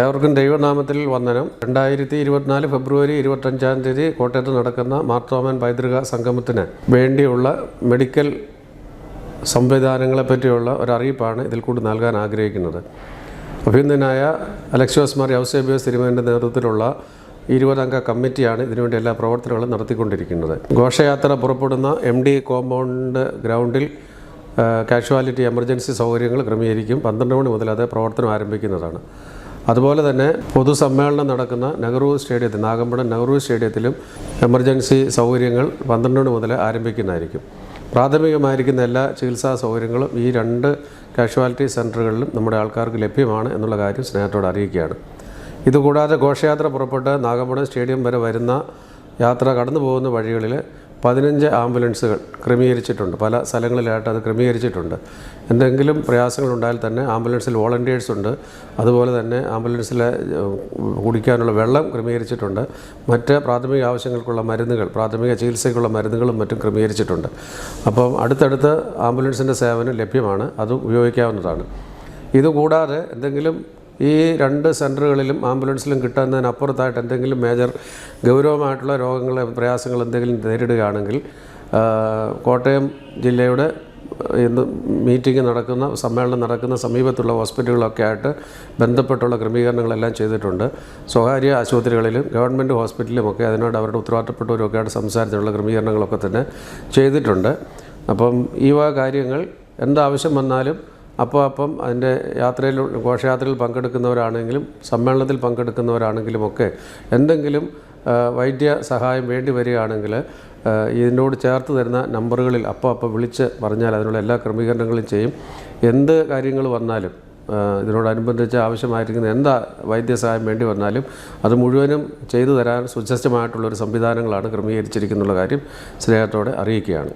ഏവർക്കും ദൈവനാമത്തിൽ വന്ദനം. രണ്ടായിരത്തി ഇരുപത്തിനാല് ഫെബ്രുവരി ഇരുപത്തഞ്ചാം തീയതി കോട്ടയത്ത് നടക്കുന്ന മാർത്തോമൻ പൈതൃക സംഗമത്തിന് വേണ്ടിയുള്ള മെഡിക്കൽ സംവിധാനങ്ങളെ പറ്റിയുള്ള ഒരറിയിപ്പാണ് ഇതിൽ കൂടി നൽകാൻ ആഗ്രഹിക്കുന്നത്. അഭിനന്ദനായ അലക്സിയോസ് മാർ യൗസേബിയോസ് തിരുമേന്റെ നേതൃത്വത്തിലുള്ള ഇരുപതംഗ കമ്മിറ്റിയാണ് ഇതിനുവേണ്ടി എല്ലാ പ്രവർത്തനങ്ങളും നടത്തിക്കൊണ്ടിരിക്കുന്നത്. ഘോഷയാത്ര പുറപ്പെടുന്ന എം ഡി കോമ്പൗണ്ട് ഗ്രൗണ്ടിൽ കാഷ്വാലിറ്റി എമർജൻസി സൗകര്യങ്ങൾ ക്രമീകരിക്കും. പന്ത്രണ്ട് മണി മുതൽ അത് പ്രവർത്തനം ആരംഭിക്കുന്നതാണ്. അതുപോലെ തന്നെ പൊതുസമ്മേളനം നടക്കുന്ന നെഹ്റു സ്റ്റേഡിയത്തിൽ നാഗമ്പടം നെഹ്റു സ്റ്റേഡിയത്തിലും എമർജൻസി സൗകര്യങ്ങൾ പന്ത്രണ്ട് മണി മുതൽ ആരംഭിക്കുന്നതായിരിക്കും. പ്രാഥമികമായിരിക്കുന്ന എല്ലാ ചികിത്സാ സൗകര്യങ്ങളും ഈ രണ്ട് കാഷ്വാലിറ്റി സെന്ററുകളിലും നമ്മുടെ ആൾക്കാർക്ക് ലഭ്യമാണ് എന്നുള്ള കാര്യം സ്നേഹത്തോട് അറിയിക്കുകയാണ്. ഇതുകൂടാതെ ഘോഷയാത്ര പുറപ്പെട്ട് നാഗമ്പടം സ്റ്റേഡിയം വരെ വരുന്ന യാത്ര കടന്നു പോകുന്ന വഴികളിൽ പതിനഞ്ച് ആംബുലൻസുകൾ ക്രമീകരിച്ചിട്ടുണ്ട്. പല സ്ഥലങ്ങളിലായിട്ട് അത് ക്രമീകരിച്ചിട്ടുണ്ട്. എന്തെങ്കിലും പ്രയാസങ്ങളുണ്ടായാൽ തന്നെ ആംബുലൻസിൽ വോളണ്ടിയേഴ്സ് ഉണ്ട്. അതുപോലെ തന്നെ ആംബുലൻസിലെ കുടിക്കാനുള്ള വെള്ളം ക്രമീകരിച്ചിട്ടുണ്ട്. മറ്റ് പ്രാഥമിക ആവശ്യങ്ങൾക്കുള്ള മരുന്നുകൾ പ്രാഥമിക ചികിത്സയ്ക്കുള്ള മരുന്നുകളും മറ്റും ക്രമീകരിച്ചിട്ടുണ്ട്. അപ്പം അടുത്തടുത്ത് ആംബുലൻസിന്റെ സേവനം ലഭ്യമാണ്. അതും ഉപയോഗിക്കാവുന്നതാണ്. ഇതുകൂടാതെ എന്തെങ്കിലും ഈ രണ്ട് സെന്ററുകളിലും ആംബുലൻസിലും കിട്ടുന്നതിനപ്പുറത്തായിട്ട് എന്തെങ്കിലും മേജർ ഗൗരവമായിട്ടുള്ള രോഗങ്ങളെ പ്രയാസങ്ങൾ എന്തെങ്കിലും നേരിടുകയാണെങ്കിൽ കോട്ടയം ജില്ലയുടെ ഇന്ന് മീറ്റിംഗ് നടക്കുന്ന സമ്മേളനം നടക്കുന്ന സമീപത്തുള്ള ഹോസ്പിറ്റലുകളൊക്കെ ആയിട്ട് ബന്ധപ്പെട്ടുള്ള ക്രമീകരണങ്ങളെല്ലാം ചെയ്തിട്ടുണ്ട്. സ്വകാര്യ ആശുപത്രികളിലും ഗവൺമെന്റ് ഹോസ്പിറ്റലിലുമൊക്കെ അതിനോട് അവരുടെ ഉത്തരവാദിത്തപ്പെട്ടവരൊക്കെ ആയിട്ട് സംസാരിച്ചുള്ള ക്രമീകരണങ്ങളൊക്കെ തന്നെ ചെയ്തിട്ടുണ്ട്. അപ്പം ഈ വക കാര്യങ്ങൾ എന്താവശ്യം വന്നാലും അപ്പോൾ അപ്പം അതിന്റെ യാത്രയിൽ ഘോഷയാത്രയിൽ പങ്കെടുക്കുന്നവരാണെങ്കിലും സമ്മേളനത്തിൽ പങ്കെടുക്കുന്നവരാണെങ്കിലും ഒക്കെ എന്തെങ്കിലും വൈദ്യ സഹായം വേണ്ടി വരികയാണെങ്കിൽ ഇതിനോട് ചേർത്ത് തരുന്ന നമ്പറുകളിൽ അപ്പോൾ അപ്പോൾ വിളിച്ച് പറഞ്ഞാൽ അതിനുള്ള എല്ലാ ക്രമീകരണങ്ങളും ചെയ്യും. എന്ത് കാര്യങ്ങൾ വന്നാലും ഇതിനോടനുബന്ധിച്ച് ആവശ്യമായിരിക്കുന്ന എന്താ വൈദ്യസഹായം വേണ്ടി വന്നാലും അത് മുഴുവനും ചെയ്തു തരാൻ സുജസ്റ്റമായിട്ടുള്ളൊരു സംവിധാനങ്ങളാണ് ക്രമീകരിച്ചിരിക്കുന്നുള്ള കാര്യം സ്നേഹത്തോടെ അറിയിക്കുകയാണ്.